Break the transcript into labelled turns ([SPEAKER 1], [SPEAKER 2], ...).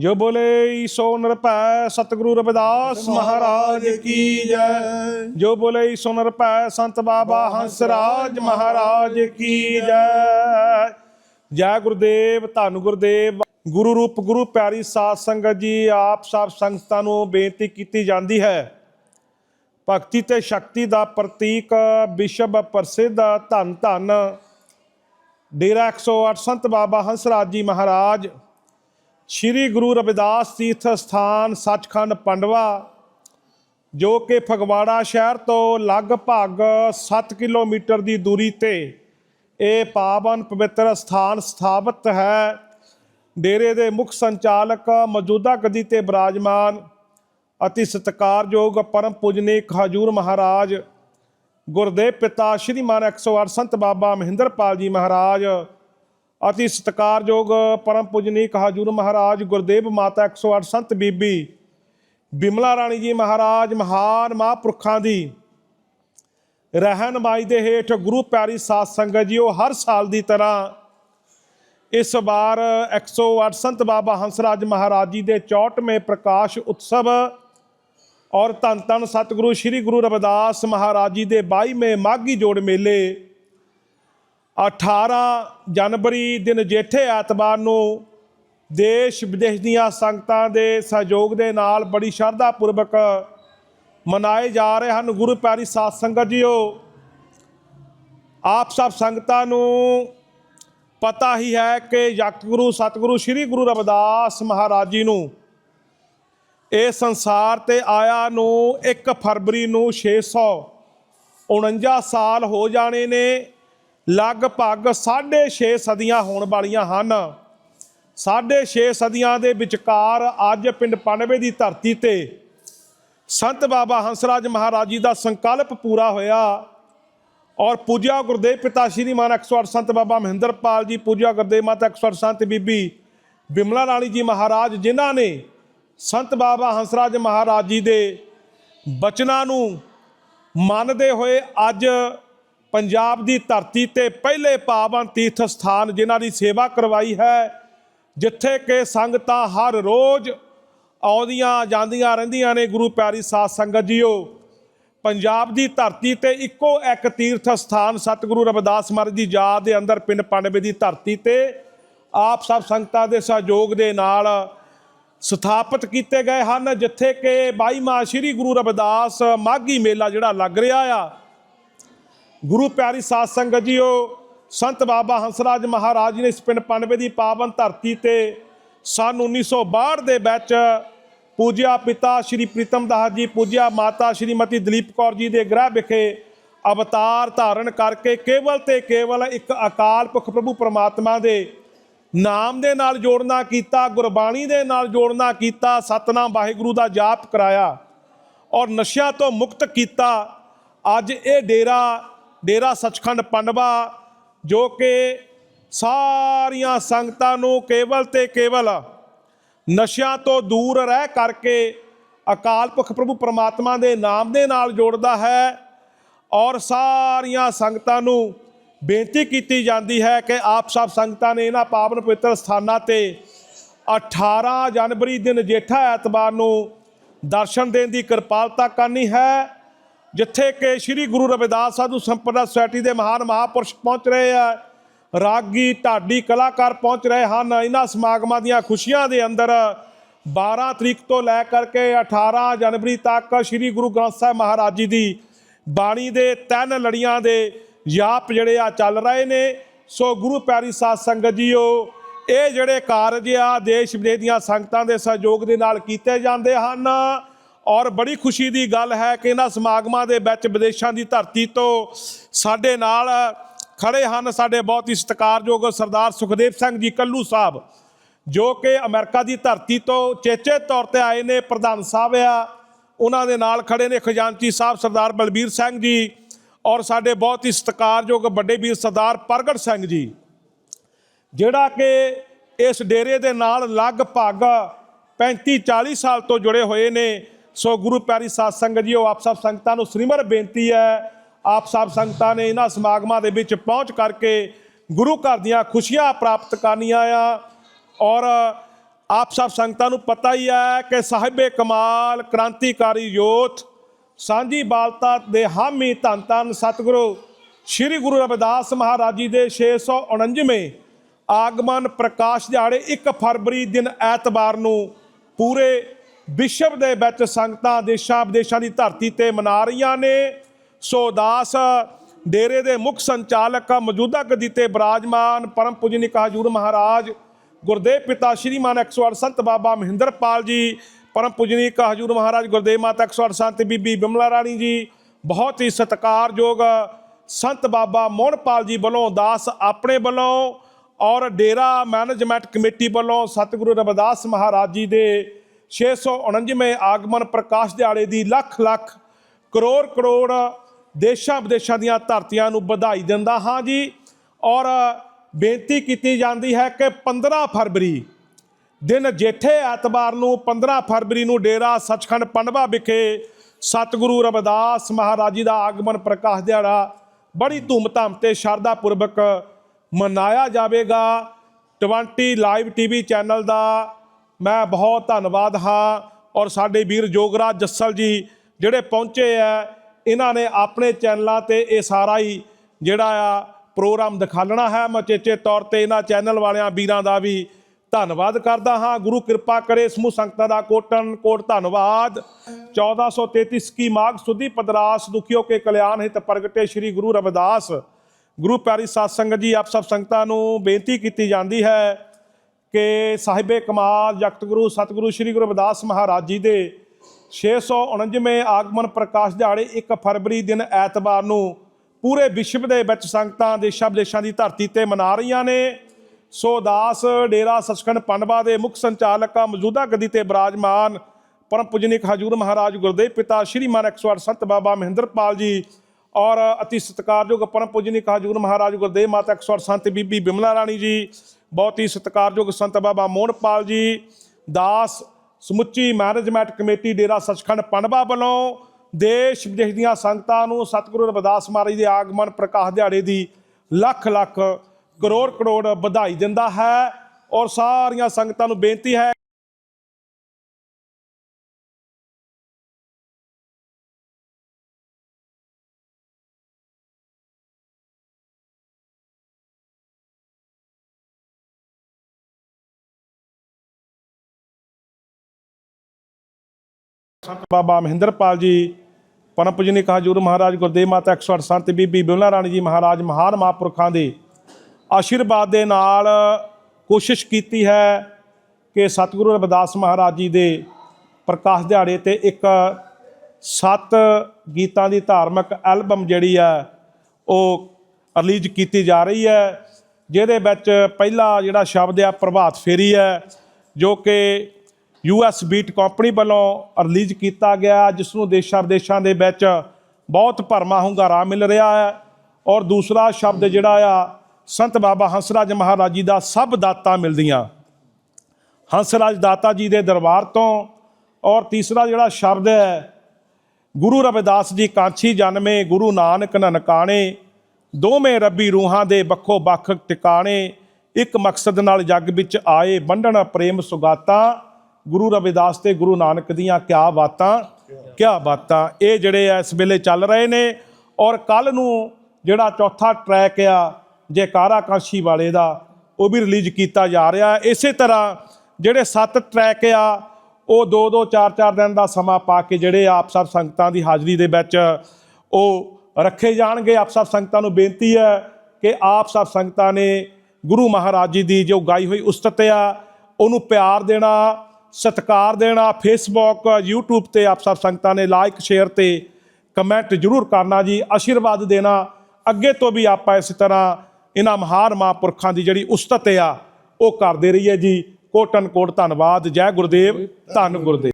[SPEAKER 1] ਜੋ ਬੋਲੇ ਸੋ ਨਿਰਭੈ ਸਤਿਗੁਰੂ ਰਵਿਦਾਸ ਮਹਾਰਾਜ ਕੀ ਜੈ। ਜੋ ਬੋਲੇ ਸੋ ਨਿਰਭੈ ਸੰਤ ਬਾਬਾ ਹੰਸਰਾਜ ਮਹਾਰਾਜ ਕੀ ਜੈ। ਜੈ ਗੁਰਦੇਵ ਧੰਨ ਗੁਰਦੇਵ ਗੁਰੂ ਰੂਪ ਗੁਰੂ ਪਿਆਰੀ ਸਾਧ ਸੰਗਤ ਜੀ ਆਪ ਸਭ ਸੰਗਤਾਂ ਨੂੰ ਬੇਨਤੀ ਕੀਤੀ ਜਾਂਦੀ ਹੈ। ਭਗਤੀ ਤੇ ਸ਼ਕਤੀ ਦਾ ਪ੍ਰਤੀਕ ਵਿਸ਼ਵ ਪ੍ਰਸਿੱਧ ਧੰਨ ਧੰਨ ਡੇਰਾ 108 ਸੰਤ ਬਾਬਾ ਹੰਸਰਾਜ ਜੀ ਮਹਾਰਾਜ। ਸ੍ਰੀ ਗੁਰੂ ਰਵਿਦਾਸ ਤੀਰਥ ਸਥਾਨ ਸੱਚਖੰਡ ਪੰਡਵਾ, ਜੋ ਕਿ ਫਗਵਾੜਾ ਸ਼ਹਿਰ ਤੋਂ ਲਗਭਗ 7 ਕਿਲੋਮੀਟਰ ਦੀ ਦੂਰੀ ਤੇ ਇਹ ਪਾਵਨ ਪਵਿੱਤਰ ਸਥਾਨ ਸਥਾਪਿਤ ਹੈ। ਡੇਰੇ ਦੇ ਮੁੱਖ ਸੰਚਾਲਕ ਮੌਜੂਦਾ ਗੱਦੀ ਤੇ ਬਿਰਾਜਮਾਨ ਅਤੀ ਸਤਿਕਾਰਯੋਗ ਪਰਮ ਪੂਜਨੀਕ ਹਜੂਰ ਮਹਾਰਾਜ ਗੁਰਦੇਵ ਪਿਤਾ ਸ਼੍ਰੀਮਾਨ 108 ਸੰਤ ਬਾਬਾ ਮਹਿੰਦਰਪਾਲ ਜੀ ਮਹਾਰਾਜ ਅਤੀ ਸਤਿਕਾਰਯੋਗ ਪਰਮ ਪੂਜਨੀਕ ਹਜੂਰ ਮਹਾਰਾਜ ਗੁਰਦੇਵ ਮਾਤਾ 108 ਸੰਤ ਬੀਬੀ ਬਿਮਲਾ ਰਾਣੀ ਜੀ ਮਹਾਰਾਜ ਮਹਾਨ ਮਹਾਂਪੁਰਖਾਂ ਦੀ ਰਹਿਨਮਾਈ ਦੇ ਹੇਠ ਗੁਰੂ ਪਿਆਰੀ ਸਾਧ ਸੰਗਤ ਉਹ ਹਰ ਸਾਲ ਦੀ ਤਰ੍ਹਾਂ ਇਸ ਵਾਰ 108 ਸੰਤ ਬਾਬਾ ਹੰਸਰਾਜ ਮਹਾਰਾਜ ਜੀ ਦੇ 64ਵੇਂ ਪ੍ਰਕਾਸ਼ ਉਤਸਵ ਔਰ ਧੰਨ ਧੰਨ ਸਤਿਗੁਰੂ ਸ੍ਰੀ ਗੁਰੂ ਰਵਿਦਾਸ ਮਹਾਰਾਜ ਜੀ ਦੇ 22ਵੇਂ ਮਾਘੀ ਜੋੜ ਮੇਲੇ 18 ਜਨਵਰੀ ਦਿਨ ਜੇਠੇ ਐਤਵਾਰ ਨੂੰ ਦੇਸ਼ ਵਿਦੇਸ਼ ਦੀਆਂ ਸੰਗਤਾਂ ਦੇ ਸਹਿਯੋਗ ਦੇ ਨਾਲ ਬੜੀ ਸ਼ਰਧਾ ਪੂਰਵਕ ਮਨਾਏ ਜਾ ਰਹੇ ਹਨ। ਗੁਰੂ ਪਿਆਰੀ ਸਾਧ ਸੰਗਤ ਜੀਓ, ਆਪ ਸਭ ਸੰਗਤਾਂ ਨੂੰ ਪਤਾ ਹੀ ਹੈ ਕਿ ਯਕਤ ਗੁਰੂ ਸਤਿਗੁਰੂ, ਸ੍ਰੀ ਗੁਰੂ ਰਵਿਦਾਸ ਮਹਾਰਾਜ ਜੀ ਨੂੰ ਇਹ ਸੰਸਾਰ ਤੇ ਆਇਆ ਨੂੰ 1 ਫਰਵਰੀ ਨੂੰ 649 ਸਾਲ ਹੋ ਜਾਣੇ ਨੇ। ਲਗਭਗ 6.5 ਸਦੀਆਂ ਹੋਣ ਵਾਲੀਆਂ ਹਨ। 6.5 ਸਦੀਆਂ ਦੇ ਵਿਚਕਾਰ ਅੱਜ ਪਿੰਡ ਪਨਵੇ ਦੀ ਧਰਤੀ ਤੇ ਸੰਤ ਬਾਬਾ ਹੰਸਰਾਜ ਮਹਾਰਾਜ ਜੀ ਦਾ ਸੰਕਲਪ ਪੂਰਾ ਹੋਇਆ। ਔਰ ਪੂਜਿਆ ਗੁਰਦੇਵ ਪਿਤਾ ਸ਼੍ਰੀ ਮਾਨ 108 ਸੰਤ ਬਾਬਾ ਮਹਿੰਦਰਪਾਲ ਜੀ ਪੂਜਿਆ ਗੁਰਦੇਵ ਮਾਤਾ 108 ਸੰਤ ਬੀਬੀ ਬਿਮਲਾ ਰਾਣੀ ਜੀ ਮਹਾਰਾਜ, ਜਿਨ੍ਹਾਂ ਨੇ ਸੰਤ ਬਾਬਾ ਹੰਸਰਾਜ ਮਹਾਰਾਜ ਜੀ ਦੇ ਬਚਨਾਂ ਨੂੰ ਮੰਨਦੇ ਹੋਏ ਅੱਜ ਪੰਜਾਬ ਦੀ ਧਰਤੀ ਤੇ ਪਹਿਲੇ ਪਾਵਨ ਤੀਰਥ ਸਥਾਨ ਜਿਨ੍ਹਾਂ ਦੀ ਸੇਵਾ ਕਰਵਾਈ ਹੈ, ਜਿੱਥੇ ਕਿ ਸੰਗਤਾਂ ਹਰ ਰੋਜ਼ ਆਉਂਦੀਆਂ ਜਾਂਦੀਆਂ ਰਹਿੰਦੀਆਂ ਨੇ ਗੁਰੂ ਪਿਆਰੀ ਸਾਧ ਸੰਗਤ ਜੀਓ। ਪੰਜਾਬ ਦੀ ਧਰਤੀ ਤੇ ਇੱਕੋ ਇੱਕ ਤੀਰਥ ਸਥਾਨ ਸਤਿਗੁਰੂ ਰਵਿਦਾਸ ਮਹਾਰਾਜ ਦੀ ਯਾਦ ਦੇ ਅੰਦਰ ਪਿੰਡ ਪਾਂਡਵੇ ਦੀ ਧਰਤੀ ਤੇ ਆਪ ਸਭ ਸੰਗਤਾਂ ਦੇ ਸਹਿਯੋਗ ਦੇ ਨਾਲ ਸਥਾਪਿਤ ਕੀਤੇ ਗਏ ਹਨ, ਜਿੱਥੇ ਕਿ 22ਵਾਂ ਸ੍ਰੀ ਗੁਰੂ ਰਵਿਦਾਸ ਮਾਘੀ ਮੇਲਾ ਜਿਹੜਾ ਲੱਗ ਰਿਹਾ ਆ। ਗੁਰੂ ਪਿਆਰੀ ਸਾਧ ਸੰਗਤ ਜੀਓ, ਸੰਤ ਬਾਬਾ ਹੰਸਰਾਜ ਮਹਾਰਾਜ ਜੀ ਨੇ ਇਸ ਪਿੰਡ ਪਾਂਡਵੇ ਦੀ ਪਾਵਨ ਧਰਤੀ ਤੇ ਸਨ 1962 ਦੇ ਵਿੱਚ ਪੂਜਿਆ ਪਿਤਾ ਸ਼੍ਰੀ ਪ੍ਰੀਤਮ ਦਾਸ ਜੀ, ਪੂਜਿਆ ਮਾਤਾ ਸ਼੍ਰੀਮਤੀ ਦਲੀਪ ਕੌਰ ਜੀ ਦੇ ਗ੍ਰਹਿ ਵਿਖੇ ਅਵਤਾਰ ਧਾਰਨ ਕਰਕੇ ਕੇਵਲ ਤੇ ਕੇਵਲ ਇੱਕ ਅਕਾਲ ਪੁਰਖ ਪ੍ਰਭੂ ਪਰਮਾਤਮਾ ਦੇ ਨਾਮ ਦੇ ਨਾਲ ਜੋੜਨਾ ਕੀਤਾ, ਗੁਰਬਾਣੀ ਦੇ ਨਾਲ ਜੋੜਨਾ ਕੀਤਾ, ਸਤਨਾਮ ਵਾਹਿਗੁਰੂ ਦਾ ਜਾਪ ਕਰਾਇਆ ਔਰ ਨਸ਼ਿਆਂ ਤੋਂ ਮੁਕਤ ਕੀਤਾ। ਅੱਜ ਇਹ ਡੇਰਾ ਡੇਰਾ ਸੱਚਖੰਡ ਪੰਡਵਾ, ਜੋ ਕਿ ਸਾਰੀਆਂ ਸੰਗਤਾਂ ਨੂੰ ਕੇਵਲ ਤੇ ਕੇਵਲ ਨਸ਼ਿਆਂ ਤੋਂ ਦੂਰ ਰਹਿ ਕਰਕੇ ਅਕਾਲ ਪੁਰਖ ਪ੍ਰਭੂ ਪਰਮਾਤਮਾ ਦੇ ਨਾਮ ਦੇ ਨਾਲ ਜੋੜਦਾ ਹੈ ਔਰ ਸਾਰੀਆਂ ਸੰਗਤਾਂ ਨੂੰ ਬੇਨਤੀ ਕੀਤੀ ਜਾਂਦੀ ਹੈ ਕਿ ਆਪ ਸਭ ਸੰਗਤਾਂ ਨੇ ਇਹਨਾਂ ਪਾਵਨ ਪਵਿੱਤਰ ਸਥਾਨਾਂ ਤੇ 18 ਜਨਵਰੀ ਦਿਨ ਜੇਠਾ ਐਤਵਾਰ ਨੂੰ ਦਰਸ਼ਨ ਦੇਣ ਦੀ ਕਿਰਪਾਲਤਾ ਕਰਨੀ ਹੈ। ਜਿੱਥੇ ਕਿ ਸ੍ਰੀ ਗੁਰੂ ਰਵਿਦਾਸ ਸਾਧੂ ਸੰਪਰਦਾ ਸੁਸਾਇਟੀ ਦੇ ਮਹਾਨ ਮਹਾਪੁਰਸ਼ ਪਹੁੰਚ ਰਹੇ ਆ, ਰਾਗੀ ਢਾਡੀ ਕਲਾਕਾਰ ਪਹੁੰਚ ਰਹੇ ਹਨ। ਇਹਨਾਂ ਸਮਾਗਮਾਂ ਦੀਆਂ ਖੁਸ਼ੀਆਂ ਦੇ ਅੰਦਰ 12 ਤਰੀਕ ਤੋਂ ਲੈ ਕਰਕੇ 18 ਜਨਵਰੀ ਤੱਕ ਸ੍ਰੀ ਗੁਰੂ ਗ੍ਰੰਥ ਸਾਹਿਬ ਮਹਾਰਾਜ ਜੀ ਦੀ ਬਾਣੀ ਦੇ ਤਿੰਨ ਲੜੀਆਂ ਦੇ ਜਾਪ ਜਿਹੜੇ ਆ ਚੱਲ ਰਹੇ ਨੇ। ਸੋ ਗੁਰੂ ਪਿਆਰੀ ਸਾਧ ਸੰਗਤ ਜੀਓ, ਇਹ ਜਿਹੜੇ ਕਾਰਜ ਆ ਦੇਸ਼ ਵਿਦੇਸ਼ ਦੀਆਂ ਸੰਗਤਾਂ ਦੇ ਸਹਿਯੋਗ ਦੇ ਨਾਲ ਕੀਤੇ ਜਾਂਦੇ ਹਨ। ਔਰ ਬੜੀ ਖੁਸ਼ੀ ਦੀ ਗੱਲ ਹੈ ਕਿ ਇਹਨਾਂ ਸਮਾਗਮਾਂ ਦੇ ਵਿੱਚ ਵਿਦੇਸ਼ਾਂ ਦੀ ਧਰਤੀ ਤੋਂ ਸਾਡੇ ਨਾਲ ਖੜੇ ਹਨ ਸਾਡੇ ਬਹੁਤ ਹੀ ਸਤਿਕਾਰਯੋਗ ਸਰਦਾਰ ਸੁਖਦੇਵ ਸਿੰਘ ਜੀ ਕੱਲੂ ਸਾਹਿਬ, ਜੋ ਕਿ ਅਮਰੀਕਾ ਦੀ ਧਰਤੀ ਤੋਂ ਚੇਚੇ ਤੌਰ ਤੇ ਆਏ ਨੇ, ਪ੍ਰਧਾਨ ਸਾਹਿਬ ਆ, ਉਹਨਾਂ ਦੇ ਨਾਲ ਖੜੇ ਨੇ ਖਜ਼ਾਨਚੀ ਸਾਹਿਬ ਸਰਦਾਰ ਬਲਬੀਰ ਸਿੰਘ ਜੀ ਔਰ ਸਾਡੇ ਬਹੁਤ ਹੀ ਸਤਿਕਾਰਯੋਗ ਵੱਡੇ ਵੀਰ ਸਰਦਾਰ ਪ੍ਰਗਟ ਸਿੰਘ ਜੀ, ਜਿਹੜਾ ਕਿ ਇਸ ਡੇਰੇ ਦੇ ਨਾਲ ਲਗਭਗ 35 40 ਸਾਲ ਤੋਂ ਜੁੜੇ ਹੋਏ ਨੇ ਸੋ ਗੁਰੂ ਪਿਆਰੀ ਸਾਧ ਸੰਗਤ ਜੀਓ, ਆਪ ਸਭ ਸੰਗਤਾਂ ਨੂੰ ਸ੍ਰੀਮਰ ਬੇਨਤੀ ਹੈ, ਆਪ ਸਭ ਸੰਗਤਾਂ ਨੇ ਇਹਨਾਂ ਸਮਾਗਮਾਂ ਦੇ ਵਿੱਚ ਪਹੁੰਚ ਕਰਕੇ ਗੁਰੂ ਘਰ ਦੀਆਂ ਖੁਸ਼ੀਆਂ ਪ੍ਰਾਪਤ ਕਰਨੀਆਂ ਆ ਔਰ ਆਪ ਸਭ ਸੰਗਤਾਂ ਨੂੰ ਪਤਾ ਹੀ ਹੈ ਕਿ ਸਾਹਿਬੇ ਕਮਾਲ, ਕ੍ਰਾਂਤੀਕਾਰੀ ਯੋਧ ਸਾਂਝੀ ਬਾਲਤਾ ਦੇ ਹਾਮੀ ਧੰਨ ਧੰਨ ਸਤਿਗੁਰੂ, ਸ੍ਰੀ ਗੁਰੂ ਰਵਿਦਾਸ ਮਹਾਰਾਜ ਜੀ ਦੇ 649ਵੇਂ ਆਗਮਨ ਪ੍ਰਕਾਸ਼ ਦਿਹਾੜੇ 1 ਫਰਵਰੀ ਦਿਨ ਐਤਵਾਰ ਨੂੰ ਪੂਰੇ ਵਿਸ਼ਵ ਦੇ ਵਿੱਚ ਸੰਗਤਾਂ ਦੇਸ਼ਾਂ ਵਿਦੇਸ਼ਾਂ ਦੀ ਧਰਤੀ ਤੇ ਮਨਾ ਰਹੀਆਂ ਨੇ। ਸੋ ਉਦਾਸ ਡੇਰੇ ਦੇ ਮੁੱਖ ਸੰਚਾਲਕ ਮੌਜੂਦਾ ਗੱਦੀ ਤੇ ਬਿਰਾਜਮਾਨ ਪਰਮ ਪੂਜਨੀਕ ਹਜੂਰ ਮਹਾਰਾਜ ਗੁਰਦੇਵ ਪਿਤਾ ਸ਼੍ਰੀਮਾਨ 108 ਸੰਤ ਬਾਬਾ ਮਹਿੰਦਰਪਾਲ ਜੀ, ਪਰਮ ਪੂਜਨੀਕ ਹਜੂਰ ਮਹਾਰਾਜ ਗੁਰਦੇਵ ਮਾਤਾ 108 ਸੰਤ ਬੀਬੀ ਬਿਮਲਾ ਰਾਣੀ ਜੀ, ਬਹੁਤ ਹੀ ਸਤਿਕਾਰਯੋਗ ਸੰਤ ਬਾਬਾ ਮੋਹਨਪਾਲ ਜੀ ਵੱਲੋਂ ਦਾਸ ਆਪਣੇ ਵੱਲੋਂ ਔਰ ਡੇਰਾ ਮੈਨੇਜਮੈਂਟ ਕਮੇਟੀ ਵੱਲੋਂ ਸਤਿਗੁਰੂ ਰਵਿਦਾਸ ਮਹਾਰਾਜ ਜੀ ਦੇ 649ਵੇਂ ਆਗਮਨ ਪ੍ਰਕਾਸ਼ ਦਿਹਾੜੇ ਦੀ ਲੱਖ ਲੱਖ ਕਰੋੜ ਕਰੋੜ ਦੇਸ਼ਾਂ ਵਿਦੇਸ਼ਾਂ ਦੀਆਂ ਧਰਤੀਆਂ ਨੂੰ ਵਧਾਈ ਦਿੰਦਾ ਹਾਂ ਜੀ। ਔਰ ਬੇਨਤੀ ਕੀਤੀ ਜਾਂਦੀ ਹੈ ਕਿ 15 ਫਰਵਰੀ ਦਿਨ ਜੇਠੇ ਐਤਵਾਰ ਨੂੰ 15 ਫਰਵਰੀ ਨੂੰ ਡੇਰਾ ਸੱਚਖੰਡ ਪੰਡਵਾ ਵਿਖੇ ਸਤਿਗੁਰੂ ਰਵਿਦਾਸ ਮਹਾਰਾਜ ਜੀ ਦਾ ਆਗਮਨ ਪ੍ਰਕਾਸ਼ ਦਿਹਾੜਾ ਬੜੀ ਧੂਮਧਾਮ ਤੇ ਸ਼ਰਧਾ ਪੂਰਵਕ ਮਨਾਇਆ ਜਾਵੇਗਾ। 20 ਲਾਈਵ ਟੀਵੀ ਚੈਨਲ ਦਾ ਮੈਂ ਬਹੁਤ ਧੰਨਵਾਦ ਹਾਂ ਔਰ ਸਾਡੇ ਵੀਰ ਜੋਗਰਾਜ ਜੱਸਲ ਜੀ ਜਿਹੜੇ ਪਹੁੰਚੇ ਆ, ਇਹਨਾਂ ਨੇ ਆਪਣੇ ਚੈਨਲਾਂ ਤੇ ਇਹ ਸਾਰਾ ਹੀ ਜਿਹੜਾ ਆ ਪ੍ਰੋਗਰਾਮ ਦਿਖਾਲਣਾ ਹੈ। ਮੈਂ ਚੇਚੇ ਤੌਰ ਤੇ ਇਹਨਾਂ ਚੈਨਲ ਵਾਲਿਆਂ ਵੀਰਾਂ ਦਾ ਵੀ ਧੰਨਵਾਦ ਕਰਦਾ ਹਾਂ। ਗੁਰੂ ਕਿਰਪਾ ਕਰੇ ਸਮੂਹ ਸੰਗਤਾਂ ਦਾ ਕੋਟਨ ਕੋਟ ਧੰਨਵਾਦ। 1433 ਕੀ ਮਾਘ ਸੁਦੀ ਪਦਰਾਸ ਦੁਖਿਓ ਕੇ ਕਲਿਆਣ ਹਿਤ ਪ੍ਰਗਟੇ ਸ੍ਰੀ ਗੁਰੂ ਰਵਿਦਾਸ। ਗੁਰੂ ਪਿਆਰੀ ਸਾਧ ਸੰਗਤ ਜੀ, ਆਪ ਸਭ ਸੰਗਤਾਂ ਨੂੰ ਬੇਨਤੀ ਕੀਤੀ ਜਾਂਦੀ ਹੈ ਕਿ ਸਾਹਿਬੇ ਕਮਾਲ ਜਗਤ ਗੁਰੂ ਸਤਿਗੁਰੂ, ਸ੍ਰੀ ਗੁਰੂ ਰਵਿਦਾਸ ਮਹਾਰਾਜ ਜੀ ਦੇ 649ਵੇਂ ਆਗਮਨ ਪ੍ਰਕਾਸ਼ ਦਿਹਾੜੇ 1 ਫਰਵਰੀ ਦਿਨ ਐਤਵਾਰ ਨੂੰ ਪੂਰੇ ਵਿਸ਼ਵ ਦੇ ਵਿੱਚ ਸੰਗਤਾਂ ਦੇਸ਼ਾਂ ਵਿਦੇਸ਼ਾਂ ਦੀ ਧਰਤੀ ਤੇ ਮਨਾ ਰਹੀਆਂ ਨੇ। ਸੋ ਦਾਸ, ਡੇਰਾ ਸਚਖੰਡ ਪੰਡਵਾ ਦੇ ਮੁੱਖ ਸੰਚਾਲਕ ਆ ਮੌਜੂਦਾ ਗੱਦੀ ਤੇ ਬਿਰਾਜਮਾਨ ਪਰਮ ਪੂਜਨੀਕ ਹਜੂਰ ਮਹਾਰਾਜ ਗੁਰਦੇਵ ਪਿਤਾ ਸ਼੍ਰੀ ਮਾਨ 108 ਸੰਤ ਬਾਬਾ ਮਹਿੰਦਰਪਾਲ ਜੀ ਔਰ ਅਤੀ ਸਤਿਕਾਰਯੋਗ ਪਰਮ ਪੂਜਨੀਕ ਹਜੂਰ ਮਹਾਰਾਜ ਗੁਰਦੇਵ ਮਾਤਾ 108 ਸੰਤ ਬੀਬੀ ਬਿਮਲਾ ਰਾਣੀ ਜੀ ਬਹੁਤ ਹੀ ਸਤਿਕਾਰਯੋਗ ਸੰਤ ਬਾਬਾ ਮੋਹਨਪਾਲ ਜੀ, ਦਾਸ ਸਮੁੱਚੀ ਮੈਨੇਜਮੈਂਟ ਕਮੇਟੀ ਡੇਰਾ ਸੱਚਖੰਡ ਪੰਡਵਾ ਵੱਲੋਂ ਦੇਸ਼ ਵਿਦੇਸ਼ ਦੀਆਂ ਸੰਗਤਾਂ ਨੂੰ ਸਤਿਗੁਰੂ ਰਵਿਦਾਸ ਮਹਾਰਾਜ ਦੇ ਆਗਮਨ ਪ੍ਰਕਾਸ਼ ਦਿਹਾੜੇ ਦੀ ਲੱਖ ਲੱਖ ਕਰੋੜ ਕਰੋੜ ਵਧਾਈ ਦਿੰਦਾ ਹੈ ਔਰ ਸਾਰੀਆਂ ਸੰਗਤਾਂ ਨੂੰ ਬੇਨਤੀ ਹੈ ਸੰਤ ਬਾਬਾ ਮਹਿੰਦਰਪਾਲ ਜੀ ਪਰਮ ਪੂਜਨੀਕ ਹਜੂਰ ਮਹਾਰਾਜ ਗੁਰਦੇਵ ਮਾਤਾ 108 ਸੰਤ ਬੀਬੀ ਬਿਮਲਾ ਰਾਣੀ ਜੀ ਮਹਾਰਾਜ ਮਹਾਨ ਮਹਾਂਪੁਰਖਾਂ ਦੇ ਆਸ਼ੀਰਵਾਦ ਦੇ ਨਾਲ ਕੋਸ਼ਿਸ਼ ਕੀਤੀ ਹੈ ਕਿ ਸਤਿਗੁਰੂ ਰਵਿਦਾਸ ਮਹਾਰਾਜ ਜੀ ਦੇ ਪ੍ਰਕਾਸ਼ ਦਿਹਾੜੇ ਤੇ ਇੱਕ ਸੱਤ ਗੀਤਾਂ ਦੀ ਧਾਰਮਿਕ ਐਲਬਮ ਜਿਹੜੀ ਆ ਉਹ ਰਿਲੀਜ਼ ਕੀਤੀ ਜਾ ਰਹੀ ਹੈ, ਜਿਹਦੇ ਵਿੱਚ ਪਹਿਲਾ ਜਿਹੜਾ ਸ਼ਬਦ ਆ, ਪ੍ਰਭਾਤ ਫੇਰੀ ਹੈ, ਜੋ ਕਿ ਯੂਐਸ ਬੀਟ ਕੰਪਨੀ ਵੱਲੋਂ ਰਿਲੀਜ਼ ਕੀਤਾ ਗਿਆ, ਜਿਸ ਨੂੰ ਦੇਸ਼ਾਂ ਵਿਦੇਸ਼ਾਂ ਦੇ ਵਿੱਚ ਬਹੁਤ ਭਰਮਾ ਹੁੰਗਾਰਾ ਮਿਲ ਰਿਹਾ ਹੈ। ਔਰ ਦੂਸਰਾ ਸ਼ਬਦ ਜਿਹੜਾ ਆ, ਸੰਤ ਬਾਬਾ ਹੰਸਰਾਜ ਮਹਾਰਾਜ ਜੀ ਦਾ ਸਭ ਦਾਤਾ ਮਿਲਦੀਆਂ। ਹੰਸਰਾਜ ਦਾਤਾ ਜੀ ਦੇ ਦਰਬਾਰ ਤੋਂ। ਔਰ ਤੀਸਰਾ ਜਿਹੜਾ ਸ਼ਬਦ ਹੈ, ਗੁਰੂ ਰਵਿਦਾਸ ਜੀ ਕਾਂਛੀ ਜਨਮੇ, ਗੁਰੂ ਨਾਨਕ ਨਨਕਾਣੇ ਦੋਵੇਂ ਰੱਬੀ ਰੂਹਾਂ ਦੇ ਵੱਖੋ ਵੱਖ ਟਿਕਾਣੇ, ਇੱਕ ਮਕਸਦ ਨਾਲ ਜੱਗ ਵਿੱਚ ਆਏ, ਵੰਡਣ ਪ੍ਰੇਮ ਸੁਗਾਤਾ। ਗੁਰੂ ਰਵਿਦਾਸ ਤੇ ਗੁਰੂ ਨਾਨਕ ਦੀਆਂ ਕਿਆ ਬਾਤਾਂ ਕਿਆ ਬਾਤਾਂ। ਇਹ ਜਿਹੜੇ ਆ ਇਸ ਵੇਲੇ ਚੱਲ ਰਹੇ ਨੇ ਔਰ ਕੱਲ ਨੂੰ ਜਿਹੜਾ ਚੌਥਾ ਟਰੈਕ ਆ ਜੈਕਾਰਾ ਕਾਸ਼ੀ ਵਾਲੇ ਦਾ, ਉਹ ਵੀ ਰਿਲੀਜ਼ ਕੀਤਾ ਜਾ ਰਿਹਾ ਹੈ। ਇਸੇ ਤਰ੍ਹਾਂ ਜਿਹੜੇ ਸੱਤ ਟਰੈਕ ਆ, ਉਹ 2 2 4 4 ਦਿਨ ਦਾ ਸਮਾਂ ਪਾ ਕੇ ਜਿਹੜੇ ਆਪ ਸਭ ਸੰਗਤਾਂ ਦੀ ਹਾਜ਼ਰੀ ਦੇ ਵਿੱਚ ਉਹ ਰੱਖੇ ਜਾਣਗੇ। ਆਪ ਸਭ ਸੰਗਤਾਂ ਨੂੰ ਬੇਨਤੀ ਹੈ ਕਿ ਆਪ ਸਭ ਸੰਗਤਾਂ ਨੇ ਗੁਰੂ ਮਹਾਰਾਜ ਜੀ ਦੀ ਜੋ ਗਾਈ ਹੋਈ ਉਸਤਤ ਆ, ਉਹਨੂੰ ਪਿਆਰ ਦੇਣਾ ਸਤਿਕਾਰ ਦੇਣਾ ਫੇਸਬੁੱਕ YouTube ਤੇ ਆਪ ਸਭ ਸੰਗਤਾਂ ਨੇ ਲਾਈਕ ਸ਼ੇਅਰ ਤੇ ਕਮੈਂਟ ਜ਼ਰੂਰ ਕਰਨਾ ਜੀ, ਆਸ਼ੀਰਵਾਦ ਦੇਣਾ। ਅੱਗੇ ਤੋਂ ਵੀ ਆਪਾਂ ਇਸ ਤਰ੍ਹਾਂ ਇਹਨਾਂ ਮਹਾਨ ਮਹਾਂਪੁਰਖਾਂ ਦੀ ਜਿਹੜੀ ਉਸਤਤ ਆ, ਉਹ ਕਰਦੇ ਰਹੀਏ ਜੀ। ਕੋਟਨ ਕੋਟ ਧੰਨਵਾਦ, ਜੈ ਗੁਰਦੇਵ, ਧੰਨ ਗੁਰਦੇਵ।